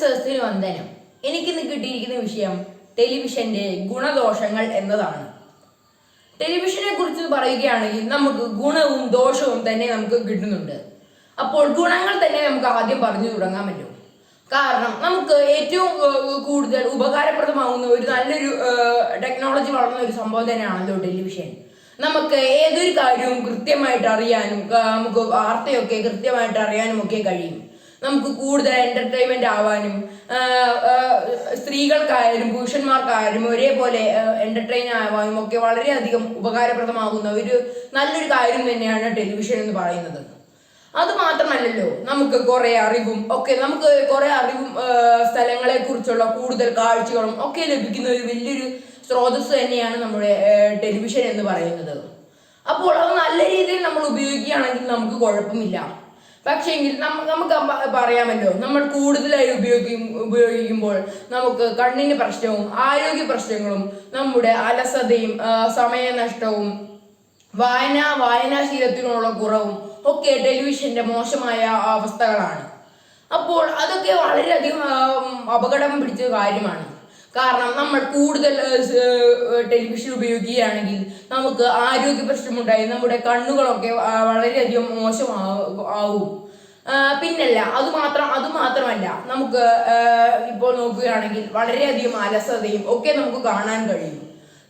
സദസ്സിന് വന്ദനം. എനിക്കിന്ന് കിട്ടിയിരിക്കുന്ന വിഷയം ടെലിവിഷന്റെ ഗുണദോഷങ്ങൾ എന്നതാണ്. ടെലിവിഷനെ കുറിച്ച് പറയുകയാണെങ്കിൽ നമുക്ക് ഗുണവും ദോഷവും തന്നെ നമുക്ക് കിട്ടുന്നുണ്ട്. അപ്പോൾ ഗുണങ്ങൾ തന്നെ നമുക്ക് ആദ്യം പറഞ്ഞു തുടങ്ങാൻ പറ്റും. കാരണം നമുക്ക് ഏറ്റവും കൂടുതൽ ഉപകാരപ്രദമാകുന്ന ഒരു നല്ലൊരു ടെക്നോളജി വളർന്ന ഒരു സംഭവം തന്നെയാണല്ലോ ടെലിവിഷൻ. നമുക്ക് ഏതൊരു കാര്യവും കൃത്യമായിട്ട് അറിയാനും നമുക്ക് വാർത്തയൊക്കെ കൃത്യമായിട്ട് അറിയാനും ഒക്കെ കഴിയും. നമുക്ക് കൂടുതൽ എന്റർടൈൻമെന്റ് ആവാനും സ്ത്രീകൾക്കായാലും പുരുഷന്മാർക്കായാലും ഒരേപോലെ എന്റർടൈൻ ആവാനും ഒക്കെ വളരെയധികം ഉപകാരപ്രദമാകുന്ന ഒരു നല്ലൊരു കാര്യം തന്നെയാണ് ടെലിവിഷൻ എന്ന് പറയുന്നത്. അത് മാത്രമല്ലല്ലോ നമുക്ക് കുറേ അറിവും ഒക്കെ നമുക്ക് കുറേ അറിവും സ്ഥലങ്ങളെ കുറിച്ചുള്ള കൂടുതൽ കാഴ്ചകളും ഒക്കെ ലഭിക്കുന്ന ഒരു വലിയൊരു സ്രോതസ് തന്നെയാണ് നമ്മുടെ ടെലിവിഷൻ എന്ന് പറയുന്നത്. അപ്പോൾ അത് നല്ല രീതിയിൽ നമ്മൾ ഉപയോഗിക്കുകയാണെങ്കിൽ നമുക്ക് കുഴപ്പമില്ല. പക്ഷേങ്കിൽ നമുക്ക് പറയാമല്ലോ നമ്മൾ കൂടുതലായി ഉപയോഗിക്കും ഉപയോഗിക്കുമ്പോൾ നമുക്ക് കണ്ണിന് പ്രശ്നവും ആരോഗ്യ പ്രശ്നങ്ങളും നമ്മുടെ അലസതയും സമയനഷ്ടവും വായന വായനാശീലത്തിനുള്ള കുറവും ഒക്കെ ടെലിവിഷന്റെ മോശമായ അവസ്ഥകളാണ്. അപ്പോൾ അതൊക്കെ വളരെയധികം അപകടം പിടിച്ച കാര്യമാണ്. കാരണം നമ്മൾ കൂടുതൽ ടെലിവിഷൻ ഉപയോഗിക്കുകയാണെങ്കിൽ നമുക്ക് ആരോഗ്യ പ്രശ്നമുണ്ടായി നമ്മുടെ കണ്ണുകളൊക്കെ വളരെയധികം മോശമാവും പിന്നല്ല അത് മാത്രം അത് മാത്രമല്ല നമുക്ക് ഇപ്പോൾ നോക്കുകയാണെങ്കിൽ വളരെയധികം അലസതയും ഒക്കെ നമുക്ക് കാണാൻ കഴിയും.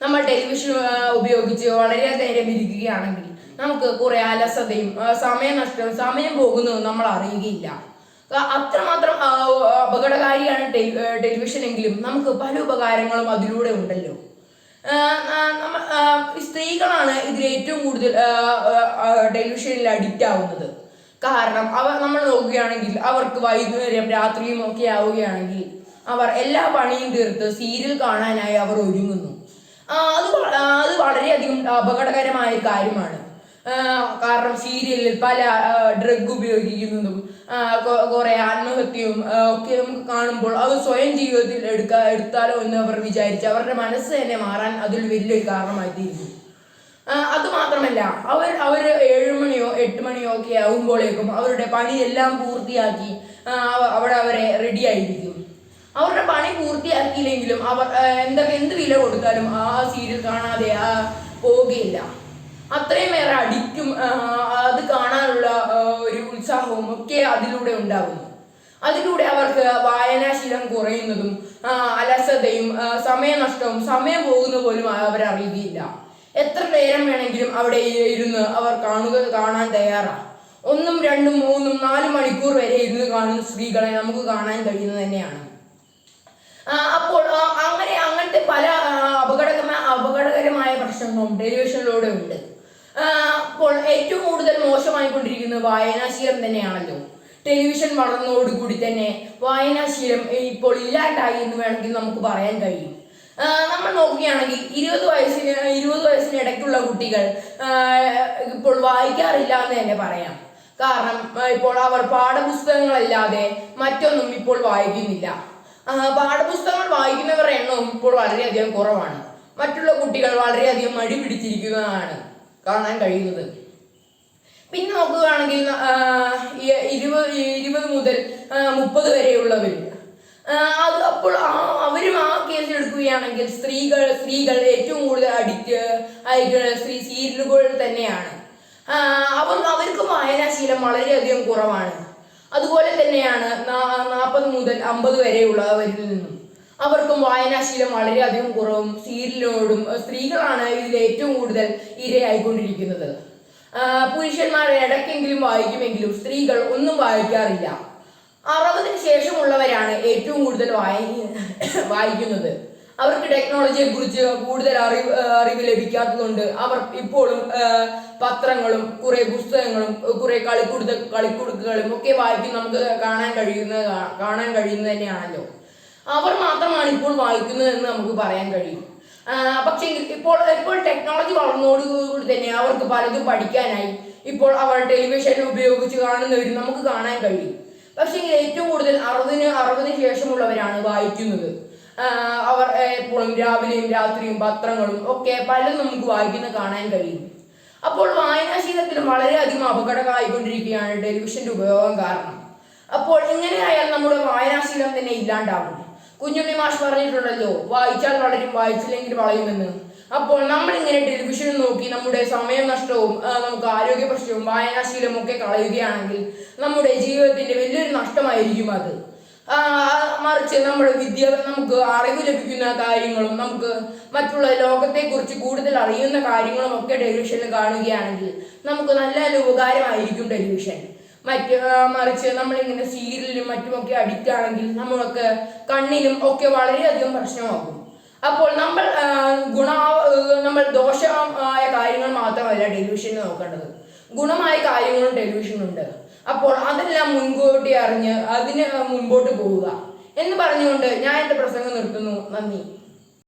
നമ്മൾ ടെലിവിഷൻ ഉപയോഗിച്ച് വളരെ നേരം ഇരിക്കുകയാണെങ്കിൽ നമുക്ക് കുറെ അലസതയും സമയനഷ്ടവും സമയം പോകുന്നതും നമ്മൾ അറിയുകയില്ല. അത്രമാത്രം അപകടകാരിയാണ് ടെലിവിഷൻ എങ്കിലും നമുക്ക് പല ഉപകാരങ്ങളും അതിലൂടെ ഉണ്ടല്ലോ. സ്ത്രീകളാണ് ഇതിൽ ഏറ്റവും കൂടുതൽ ടെലിവിഷനിൽ അഡിക്റ്റ് ആവുന്നത്. കാരണം അവർ നമ്മൾ നോക്കുകയാണെങ്കിൽ അവർക്ക് വൈകുന്നേരം രാത്രിയും ഒക്കെ ആവുകയാണെങ്കിൽ അവർ എല്ലാ പണിയും തീർത്ത് സീരിയൽ കാണാനായി അവർ ഒരുങ്ങുന്നു. അത് അത് വളരെയധികം അപകടകരമായ കാര്യമാണ്. കാരണം സീരിയലിൽ പല ഡ്രഗ് ഉപയോഗിക്കുന്നതും കുറെ ആത്മഹത്യയും ഒക്കെ നമുക്ക് കാണുമ്പോൾ അത് സ്വയം ജീവിതത്തിൽ എടുക്കാ എടുത്താലോ എന്ന് അവർ വിചാരിച്ച് അവരുടെ മനസ്സ് തന്നെ മാറാൻ അതിൽ വലിയൊരു കാരണമായി തീരുന്നു മാത്രമല്ല അവർ അവർ ഏഴ് മണിയോ എട്ട് മണിയോ ഒക്കെ ആകുമ്പോഴേക്കും അവരുടെ പണിയെല്ലാം പൂർത്തിയാക്കി അവിടെ അവരെ റെഡി ആയിരിക്കും. അവരുടെ പണി പൂർത്തിയാക്കിയില്ലെങ്കിലും അവർ എന്തൊക്കെ എന്ത് വില കൊടുത്താലും ആ സീരിയൽ കാണാതെ പോവുകയില്ല. അത്രയും ഏറെ അടിക്കും അത് കാണാനുള്ള ഒരു ഉത്സാഹവും ഒക്കെ അതിലൂടെ ഉണ്ടാകുന്നു. അതിലൂടെ അവർക്ക് വായനാശീലം കുറയുന്നതും അലസതയും സമയനഷ്ടവും സമയം പോകുന്ന പോലും അവരറിയുകയില്ല. എത്ര നേരം വേണമെങ്കിലും അവിടെ ഇരുന്ന് അവർ കാണുക കാണാൻ തയ്യാറാണ് ഒന്നും രണ്ടും മൂന്നും നാല് മണിക്കൂർ വരെ ഇരുന്ന് കാണുന്ന സ്ത്രീകളെ നമുക്ക് കാണാൻ കഴിയുന്നത് തന്നെയാണ്. അപ്പോൾ അങ്ങനെ അങ്ങനത്തെ പല അപകടകരമായ അപകടകരമായ പ്രശ്നങ്ങളും ടെലിവിഷനിലൂടെ ഉണ്ട്. അപ്പോൾ ഏറ്റവും കൂടുതൽ മോശമായി മോശമായിക്കൊണ്ടിരിക്കുന്നത് വായനാശീലം തന്നെയാണല്ലോ. ടെലിവിഷൻ വളർന്നതോടുകൂടി തന്നെ വായനാശീലം ഇപ്പോൾ ഇല്ലാണ്ടായി എന്ന് വേണമെങ്കിൽ നമുക്ക് പറയാൻ കഴിയും. നമ്മൾ നോക്കുകയാണെങ്കിൽ ഇരുപത് വയസ്സിന് ഇരുപത് വയസ്സിന് ഇടയ്ക്കുള്ള കുട്ടികൾ ഇപ്പോൾ വായിക്കാറില്ല എന്ന് തന്നെ പറയാം. കാരണം ഇപ്പോൾ അവർ പാഠപുസ്തകങ്ങളല്ലാതെ മറ്റൊന്നും ഇപ്പോൾ വായിക്കുന്നില്ല. പാഠപുസ്തകങ്ങൾ വായിക്കുന്നവരുടെ എണ്ണവും ഇപ്പോൾ വളരെയധികം കുറവാണ്. മറ്റുള്ള കുട്ടികൾ വളരെയധികം മടി പിടിച്ചിരിക്കുകയാണ് കാണാൻ കഴിയുന്നത്. പിന്നെ നോക്കുകയാണെങ്കിൽ ഇരുപത് ഇരുപത് മുതൽ മുപ്പത് വരെയുള്ളവർ ആ, അത് അപ്പോൾ ആ അവരും ആ കേസ് എടുക്കുകയാണെങ്കിൽ സ്ത്രീകൾ സ്ത്രീകൾ ഏറ്റവും കൂടുതൽ അഡിക്റ്റ് ആയിട്ടുള്ള സ്ത്രീ സീരിയലുകൾ തന്നെയാണ്. അവർ അവർക്ക് വായനാശീലം വളരെയധികം കുറവാണ്. അതുപോലെ തന്നെയാണ് നാൽപ്പത് മുതൽ അമ്പത് വരെയുള്ളവരിൽ നിന്നും. അവർക്കും വായനാശീലം വളരെയധികം കുറവും സീരിയലിനോടും സ്ത്രീകളാണ് ഇതിൽ ഏറ്റവും കൂടുതൽ ഇരയായിക്കൊണ്ടിരിക്കുന്നത്. പുരുഷന്മാർ ഇടയ്ക്കെങ്കിലും വായിക്കുമെങ്കിലും സ്ത്രീകൾ ഒന്നും വായിക്കാറില്ല. അറുപതിന് ശേഷമുള്ളവരാണ് ഏറ്റവും കൂടുതൽ വായി വായിക്കുന്നത്. അവർക്ക് ടെക്നോളജിയെ കുറിച്ച് കൂടുതൽ അറിവ് അറിവ് ലഭിക്കാത്തതുകൊണ്ട് അവർ ഇപ്പോഴും പത്രങ്ങളും കുറെ പുസ്തകങ്ങളും കുറെ കളിക്കുടുത്ത കളിക്കുടുക്കുകളും ഒക്കെ വായിക്കും നമുക്ക് കാണാൻ കഴിയുന്ന കാണാൻ കഴിയുന്നത് തന്നെയാണല്ലോ. അവർ മാത്രമാണ് ഇപ്പോൾ വായിക്കുന്നത് എന്ന് നമുക്ക് പറയാൻ കഴിയും. പക്ഷെ ഇപ്പോൾ ഇപ്പോൾ ടെക്നോളജി വളർന്നതോടുകൂടി തന്നെ അവർക്ക് പലതും പഠിക്കാനായി ഇപ്പോൾ അവർ ടെലിവിഷൻ ഉപയോഗിച്ച് കാണുന്നവരും നമുക്ക് കാണാൻ കഴിയും. പക്ഷേ കൂടുതൽ അറുപതിന് അറുപതിന് ശേഷമുള്ളവരാണ് വായിക്കുന്നത്. അവർ എപ്പോഴും രാവിലെയും രാത്രിയും പത്രങ്ങളും ഒക്കെ പലതും നമുക്ക് വായിക്കുന്ന കാണാൻ കഴിയും. അപ്പോൾ വായനാശീലത്തിലും വളരെയധികം അപകടമായിക്കൊണ്ടിരിക്കുകയാണ് ടെലിവിഷന്റെ ഉപയോഗം കാരണം. അപ്പോൾ ഇങ്ങനെയായാൽ നമ്മുടെ വായനാശീലം തന്നെ ഇല്ലാണ്ടാവും. കുഞ്ഞുണ്ണി മാഷ് പറഞ്ഞിട്ടുണ്ടല്ലോ വായിച്ചാൽ വളരും വായിച്ചില്ലെങ്കിൽ വളയുമെന്ന്. അപ്പോൾ നമ്മൾ ഇങ്ങനെ ടെലിവിഷൻ നോക്കി നമ്മുടെ സമയം നഷ്ടവും നമുക്ക് ആരോഗ്യ പ്രശ്നവും വായനാശീലവും ഒക്കെ കളയുകയാണെങ്കിൽ നമ്മുടെ ജീവിതത്തിന്റെ വലിയൊരു നഷ്ടമായിരിക്കും അത്. മറിച്ച് നമ്മുടെ വിദ്യ നമുക്ക് അറിവ് ലഭിക്കുന്ന കാര്യങ്ങളും നമുക്ക് മറ്റുള്ള ലോകത്തെ കുറിച്ച് കൂടുതൽ അറിയുന്ന കാര്യങ്ങളും ഒക്കെ ടെലിവിഷനിൽ കാണുകയാണെങ്കിൽ നമുക്ക് നല്ല ഉപകാരമായിരിക്കും ടെലിവിഷൻ മറ്റ് മറിച്ച് നമ്മളിങ്ങനെ സീരിയലിലും മറ്റുമൊക്കെ അഡിക്റ്റ് ആണെങ്കിൽ നമ്മളൊക്കെ കണ്ണിനും ഒക്കെ വളരെയധികം പ്രശ്നമാകും. അപ്പോൾ നമ്മൾ ഗുണ നമ്മൾ ദോഷമായ കാര്യങ്ങൾ മാത്രമല്ല ടെലിവിഷനിൽ നോക്കേണ്ടത്. ഗുണമായ കാര്യങ്ങളും ടെലിവിഷനുണ്ട് അപ്പോൾ അതെല്ലാം മുൻകൂട്ടി അറിഞ്ഞ് അതിന് മുൻപോട്ട് പോവുക. എന്ന് പറഞ്ഞുകൊണ്ട് ഞാൻ എന്റെ പ്രസംഗം നിർത്തുന്നു. നന്ദി.